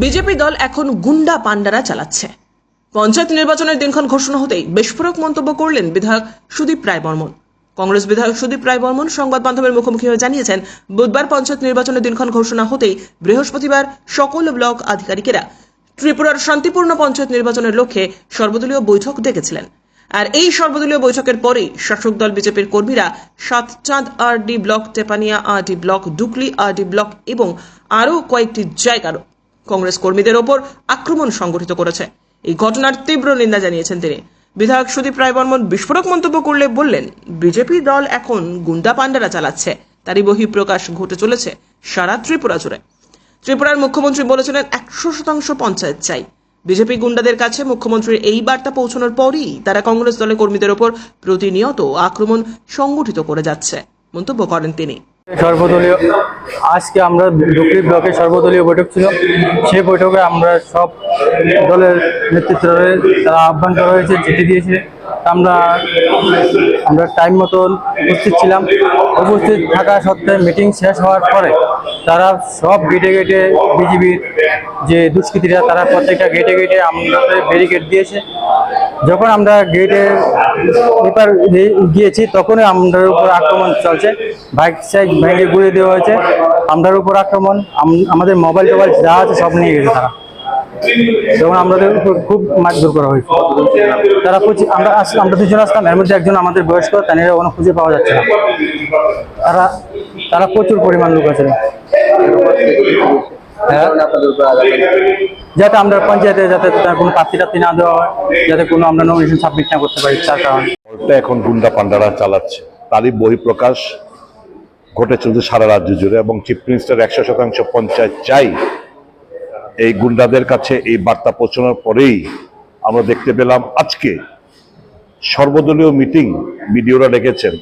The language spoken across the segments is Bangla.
বিজেপি দল এখন গুন্ডা পান্ডারা চালাচ্ছে। পঞ্চায়েত নির্বাচনের দিনক্ষণ ঘোষণা হতেই বিস্ফোরক মন্তব্য করলেন বিধায়ক সুদীপ রায় বর্মন কংগ্রেস বিধায়ক সুদীপ রায় বর্মন সংবাদ মাধ্যমের মুখোমুখি হয়ে জানিয়েছেন, বুধবার পঞ্চায়েত নির্বাচনের দিনক্ষণ ঘোষণা হতেই বৃহস্পতিবার সকল ব্লক আধিকারিকেরা ত্রিপুরার শান্তিপূর্ণ পঞ্চায়েত নির্বাচনের লক্ষ্যে সর্বদলীয় বৈঠক ডেকেছিলেন। আর এই সর্বদলীয় বৈঠকের পরেই শাসক দল বিজেপির কর্মীরা Satchand RD block, Tepania RD block, Dukli RD block এবং আরও কয়েকটি জায়গার কংগ্রেস কর্মীদের ওপর আক্রমণ সংগঠিত করেছে। এই ঘটনার তীব্র নিন্দা জানিয়েছেন তিনি। বিধায়ক সুদীপ রায় বর্মন বিস্ফোরক মন্তব্য করলে বললেন, বিজেপি দল এখন গুন্ডা পান্ডারা চালাচ্ছে। তারই বহিঃপ্রকাশ ঘটে চলেছে সারা ত্রিপুরা জুড়ে। ত্রিপুরার মুখ্যমন্ত্রী বলেছিলেন, একশো শতাংশ পঞ্চায়েত চাই। বিজেপি গুন্ডাদের কাছে মুখ্যমন্ত্রীর এই বার্তা পৌঁছানোর পরই তারা কংগ্রেস দলের কর্মীদের ওপর প্রতিনিয়ত আক্রমণ সংগঠিত করে যাচ্ছে, মন্তব্য করেন তিনি। সর্বদলীয়, আজকে আমরা ডুকলি ব্লকে সর্বদলীয় বৈঠক ছিল। সেই বৈঠকে আমরা সব দলের নেতৃত্বে তারা আহ্বান করা হয়েছে চিঠি দিয়েছে আমরা আমরা টাইম মতন উপস্থিত ছিলাম। উপস্থিত থাকা সত্ত্বে মিটিং শেষ হওয়ার পরে তারা সব গেটে গেটে বিজিবির যে দুষ্কৃতীরা, তারা প্রত্যেকটা গেটে গেটে আমাদের ব্যারিকেড দিয়েছে। যখন আমরা গেটে এবার গিয়েছি, তখনই আমাদের উপর আক্রমণ চলছে। বাইক সাইড ভেঙে গুঁড়ে দেওয়া হয়েছে। আমাদের উপর আক্রমণ, আম- আমাদের মোবাইল টোবাইল যা আছে সব নিয়ে গেছে তারা। তখন আমাদের উপর খুব মারধর করা হয়েছে। তারা খুঁজে আমরা আমরা দুজন আসতাম, এর মধ্যে একজন আমাদের বয়স্ক তাদের কোনো খুঁজে পাওয়া যাচ্ছে না। তারা তারা প্রচুর পরিমাণ লোক আছে যাতে আমরা পঞ্চায়েতে যাতে কোনো প্রার্থী টার্থী না দেওয়া হয়, যাতে কোনো আমরা নমিনেশন সাবমিট না করতে পারি, তার কারণে। এখন গুন্ডা পান্ডারা চালাচ্ছে। তারই বহিঃপ্রকাশ ঘটে চলছে সারা রাজ্য জুড়ে এবং চিফ মিনিস্টার একশো শতাংশ পঞ্চায়েত চাই এই গুন্ডাদের কাছে এই বার্তা পৌঁছানোর পরেই আমরা দেখতে পেলাম আজকে সর্বদলীয় মিটিং বিডিওরা ডেকেছেন।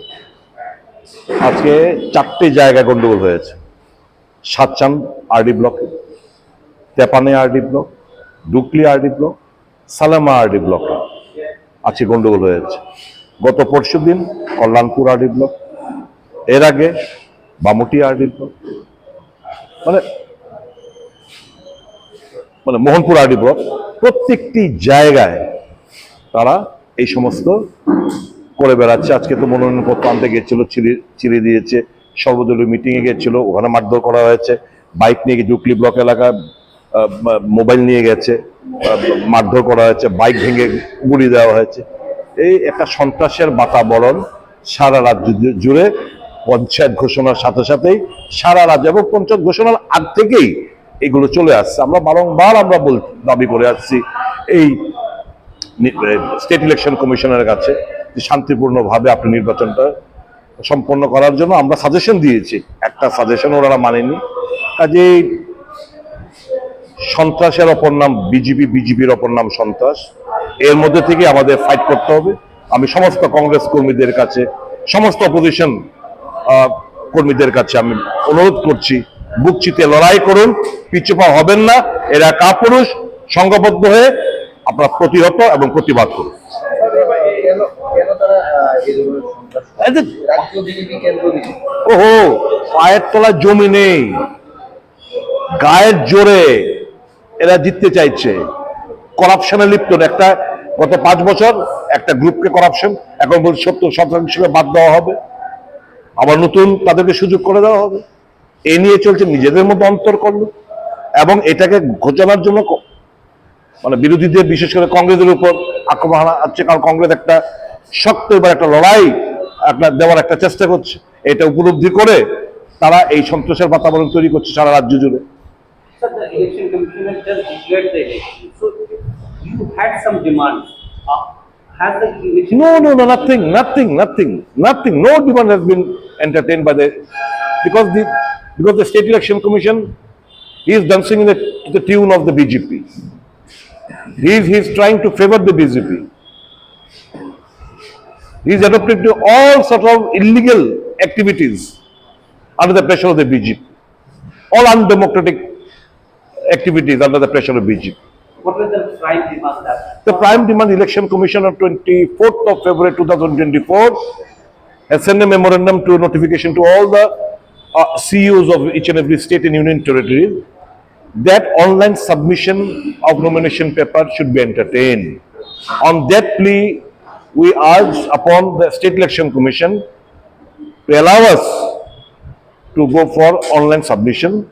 আজকে চারটে জায়গায় গন্ডগোল হয়েছে। সাতচান RD block, Tepania RD block, Dukli RD block, Salama RD block আজকে গন্ডগোল হয়েছে গত পরশু দিন কল্যাণপুর আরডি ব্লক, এর আগে বামুটি আরডি ব্লক মানে মানে মোহনপুর আরডি ব্লক, প্রত্যেকটি জায়গায় তারা এই সমস্ত করে বেড়াচ্ছে। আজকে তো মনোনয়নপত্র আনতে গিয়েছিল চিড়ে চিড়ে দিয়েছে সর্বদলীয় মিটিংয়ে গিয়েছিল ওখানে মারধর করা হয়েছে বাইক নিয়ে জুকলি ব্লক এলাকায় আহ, মোবাইল নিয়ে গেছে মারধর করা হয়েছে বাইক ভেঙে গুড়ি দেওয়া হয়েছে। এই একটা সন্ত্রাসের বাতাবরণ সারা রাজ্য জুড়ে পঞ্চায়েত ঘোষণার সাথে সাথেই সারা রাজ্য এবং পঞ্চায়েত ঘোষণার আগ থেকেই এগুলো চলে আসছে। আমরা বারংবার আমরা বল দাবি করে আসছি এই স্টেট ইলেকশন কমিশনের কাছে শান্তিপূর্ণভাবে আপনি নির্বাচনটা সম্পন্ন করার জন্য আমরা সাজেশন দিয়েছি। একটা সাজেশন ওনারা মানেনি কাজে সন্ত্রাসের অপর নাম, বিজেপি, বিজেপির অপর নাম সন্ত্রাস। এর মধ্যে থেকে আমাদের ফাইট করতে হবে। আমি সমস্ত কংগ্রেস কর্মীদের কাছে, সমস্ত অপোজিশন কর্মীদের কাছে আমি অনুরোধ করছি, বুক চিতে লড়াই করুন, পিছু পা হবেন না, এরা কাপুরুষ, সংঘবদ্ধ হয়ে আপনার প্রতিহত এবং প্রতিবাদ করুন। ওহো, পায়ের তলায় জমি নেই। গায়ের জোরে এরা জিততে চাইছে। করাপশনে লিপ্ত একটা গত পাঁচ বছর একটা গ্রুপকে করাপশন, এখন বলছে সত্তর শতাংশকে বাদ দেওয়া হবে। আবার নতুন তাদেরকে সুযোগ করে দেওয়া হবে। এ নিয়ে চলছে নিজেদের মধ্যে অন্তর করল। এবং এটাকে ঘোচানোর জন্য মানে বিরোধীদের, বিশেষ করে কংগ্রেসের উপর আক্রমণ হচ্ছে কারণ কংগ্রেস একটা শক্ত এবার একটা লড়াই একটা দেওয়ার একটা চেষ্টা করছে এটা উপলব্ধি করে তারা এই সন্ত্রাসের বাতাবরণ তৈরি করছে সারা রাজ্য জুড়ে. Uh? No, no, no, nothing, nothing, nothing, nothing. No demand has been entertained by the because the because the state election commission he is dancing in the, the tune of the BJP. He is he is trying to favor the BJP. He is adopting to all sort of illegal activities under the pressure of the BJP. All undemocratic activities under the pressure of BJP. What was the prime demand that? The Prime Demand Election Commission on 24th of February 2024 has sent a memorandum to notification to all the uh, CEOs of each and every state and union territory that online submission of nomination paper should be entertained. On that plea, we urge upon the State Election Commission to allow us to go for online submission